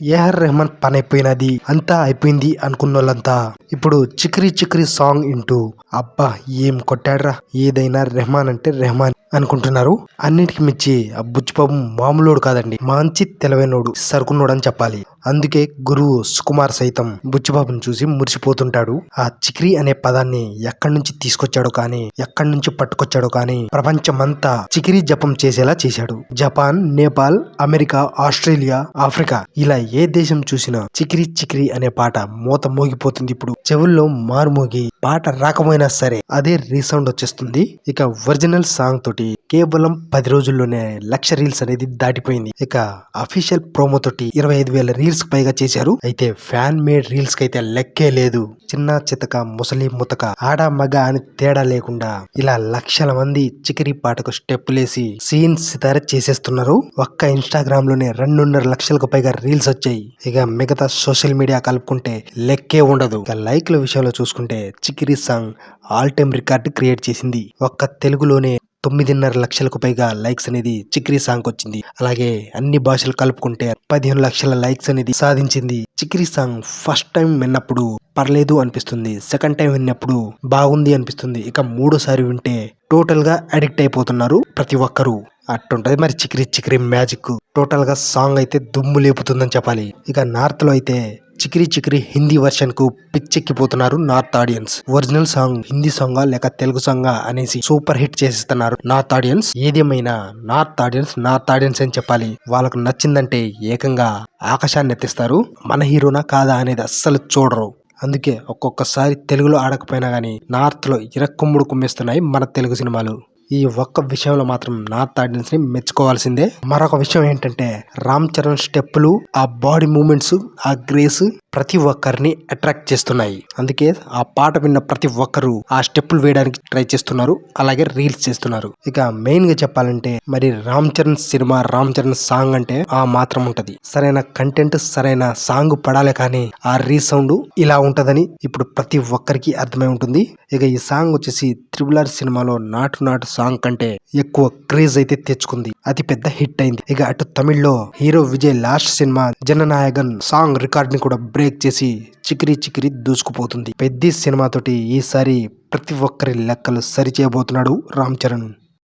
AR Rahman పని అయిపోయినది అంతా అయిపోయింది అనుకున్న వాళ్ళంతా ఇప్పుడు చిక్రీ చిక్రీ సాంగ్ ఇంటూ అబ్బా ఏం కొట్టాడ్రా? ఏదైనా రెహమాన్ అంటే రెహమాన్ అనుకుంటున్నారు. అన్నిటికి మించి ఆ బుచ్చిబాబు మామూలోడు కాదండి మంచి తెలివైనోడు సరుకున్నోడు అని చెప్పాలి. అందుకే గురువు సుకుమార్ సైతం బుచ్చిబాబుని చూసి మురిసిపోతుంటాడు. ఆ చిక్రీ అనే పదాన్ని ఎక్కడి నుంచి తీసుకొచ్చాడో కానీ ఎక్కడి నుంచి పట్టుకొచ్చాడో కానీ ప్రపంచమంతా చికిరి జపం చేసేలా చేశాడు. Japan Nepal America Australia Africa ఇలా ఏ దేశం చూసినా చికిరి చికిరి అనే పాట మూత మోగిపోతుంది ఇప్పుడు. చెవుల్లో మారుమోగి పాట రాకపోయినా సరే అదే రీసౌండ్ వచ్చేస్తుంది. ఇక ఒరిజినల్ సాంగ్ తోటి కేవలం పది రోజుల్లోనే లక్ష రీల్స్ అనేది దాటిపోయింది. ఇక అఫీషియల్ ప్రోమో తోటి ఇరవై ఐదు వేల రీల్స్ పైగా చేశారు. అయితే ఫ్యాన్ మేడ్ రీల్స్కి అయితే లెక్కే లేదు. చిన్న చితక ముసలి ముతక ఆడ మగ అని తేడా లేకుండా ఇలా లక్షల మంది చికిరి పాటకు స్టెప్పులేసి సీన్స్ సితార చేసేస్తున్నారు ఒక్క ఇన్స్టాగ్రామ్లోనే రెండున్నర లక్షలకు పైగా రీల్స్ వచ్చాయి. ఇక మిగతా సోషల్ మీడియా కలుపుకుంటే లెక్కే ఉండదు. ఇక లైక్ల విషయంలో చూసుకుంటే Chikiri song all time record create చేసింది. ఒక్క తెలుగులోనే తొమ్మిదిన్నర లక్షలకు పైగా లైక్స్ అనేది చిక్రీ సాంగ్ వచ్చింది అలాగే అన్ని భాషలు కలుపుకుంటే పదిహేను లక్షల లైక్స్ అనేది సాధించింది. చిక్రీ సాంగ్ ఫస్ట్ టైం విన్నప్పుడు పర్లేదు అనిపిస్తుంది. సెకండ్ టైం విన్నప్పుడు బాగుంది అనిపిస్తుంది. ఇక మూడోసారి వింటే టోటల్గా అడిక్ట్ అయిపోతున్నారు ప్రతి ఒక్కరూ. అట్టుంటది మరి చిక్రీ చిక్రీ మ్యాజిక్. టోటల్గా సాంగ్ అయితే దుమ్ము లేపుతుందని చెప్పాలి. ఇక నార్త్లో అయితే చికిరి చికిరి హిందీ వర్షన్కు పిచ్చెక్కిపోతున్నారు north audience original song Hindi song లేక తెలుగు సాంగ్ అనేసి సూపర్ హిట్ చేసిస్తున్నారు నార్త్ ఆడియన్స్ ఏదేమైనా నార్త్ ఆడియన్స్ నార్త్ ఆడియన్స్ అని చెప్పాలి. వాళ్ళకు నచ్చిందంటే ఏకంగా ఆకాశాన్ని ఎత్తిస్తారు. మన హీరోనా కాదా అనేది అస్సలు చూడరు. అందుకే ఒక్కొక్కసారి తెలుగులో ఆడకపోయినా గానీ నార్త్లో ఇరక్కుమ్ముడు కుమ్మేస్తున్నాయి మన తెలుగు సినిమాలు. ఈ ఒక్క విషయంలో మాత్రం నార్త్ ఆడియన్స్ని మెచ్చుకోవాల్సిందే. మరొక విషయం ఏంటంటే రామ్ చరణ్ స్టెప్పులు ఆ బాడీ మూమెంట్స్ ఆ గ్రేస్ ప్రతి ఒక్కరిని అట్రాక్ట్ చేస్తున్నాయి. అందుకే ఆ పాట విన్న ప్రతి ఒక్కరు ఆ స్టెప్పులు వేయడానికి ట్రై చేస్తున్నారు అలాగే రీల్స్ చేస్తున్నారు. ఇక మెయిన్గా చెప్పాలంటే మరి రామ్ చరణ్ సినిమా రామ్ చరణ్ సాంగ్ అంటే ఆ మాత్రం ఉంటది. సరైన కంటెంట్ సరైన సాంగ్ పడాలి కానీ ఆ రీసౌండ్ ఇలా ఉంటదని ఇప్పుడు ప్రతి ఒక్కరికి అర్థమై ఉంటుంది. ఇక ఈ సాంగ్ వచ్చేసి త్రిబుల్ ఆర్ సినిమాలో నాటు నాటు సాంగ్ కంటే ఎక్కువ క్రేజ్ అయితే తెచ్చుకుంది. అతి పెద్ద హిట్ అయింది. ఇక అటు తమిళ్ళో hero Vijay last cinema Jananayagan song రికార్డ్ని కూడా బ్రేక్ చేసి చికిరి చికిరి దూసుకుపోతుంది. పెద్ద సినిమాతోటి ఈసారి ప్రతి ఒక్కరి లెక్కలు సరిచేయబోతున్నాడు రామ్ చరణ్.